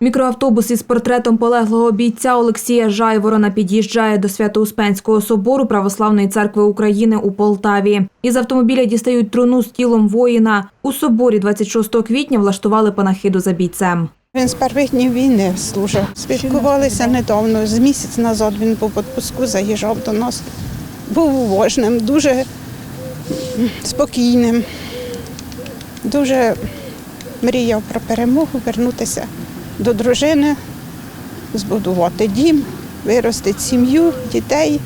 Мікроавтобус із портретом полеглого бійця Олексія Жайворона під'їжджає до Свято-Успенського собору Православної церкви України у Полтаві. Із автомобіля дістають труну з тілом воїна. У соборі 26 квітня влаштували панахиду за бійцем. Він з перших днів війни служив. Спілкувалися недавно. З місяць назад він був в відпуску, заїжджав до нас. Був уважним, дуже спокійним, дуже мріяв про перемогу, вернутися до дружини, збудувати дім, виростити сім'ю, дітей.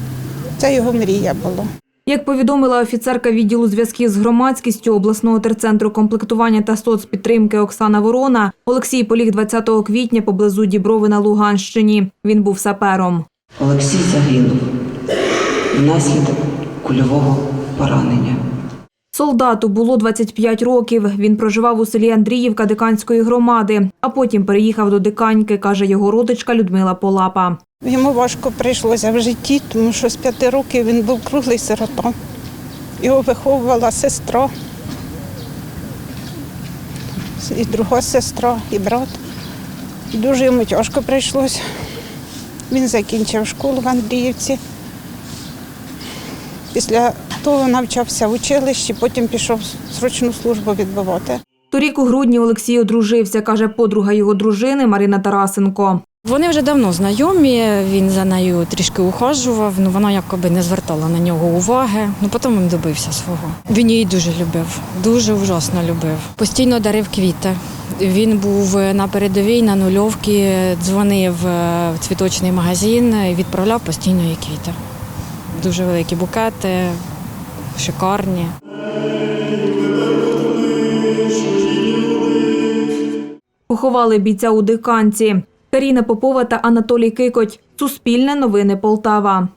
Це його мрія була. Як повідомила офіцерка відділу зв'язків з громадськістю обласного терцентру комплектування та соцпідтримки Оксана Ворона, Олексій поліг 20 квітня поблизу Діброви на Луганщині. Він був сапером. Олексій загинув внаслідок кульового поранення. Солдату було 25 років. Він проживав у селі Андріївка Диканської громади, а потім переїхав до Диканьки, каже його родичка Людмила Полапа. Йому важко прийшлося в житті, тому що з п'яти років він був круглий сирота. Його виховувала сестра, і друга сестра, і брат. Дуже йому тяжко прийшлося. Він закінчив школу в Андріївці. Після того навчався в училищі, потім пішов срочну службу відбувати. Торік у грудні Олексій одружився, каже подруга його дружини Марина Тарасенко. Вони вже давно знайомі, він за нею трішки ухажував, ну вона якоби не звертала на нього уваги. Ну потім він добився свого. Він її дуже любив, дуже ужасно любив. Постійно дарив квіти. Він був на передовій на нульовці, дзвонив е, в цвіточний магазин і відправляв постійно їй квіти. Дуже великі букети, шикарні. Поховали бійця у Диканці. Каріна Попова та Анатолій Кикоть. Суспільне новини Полтава.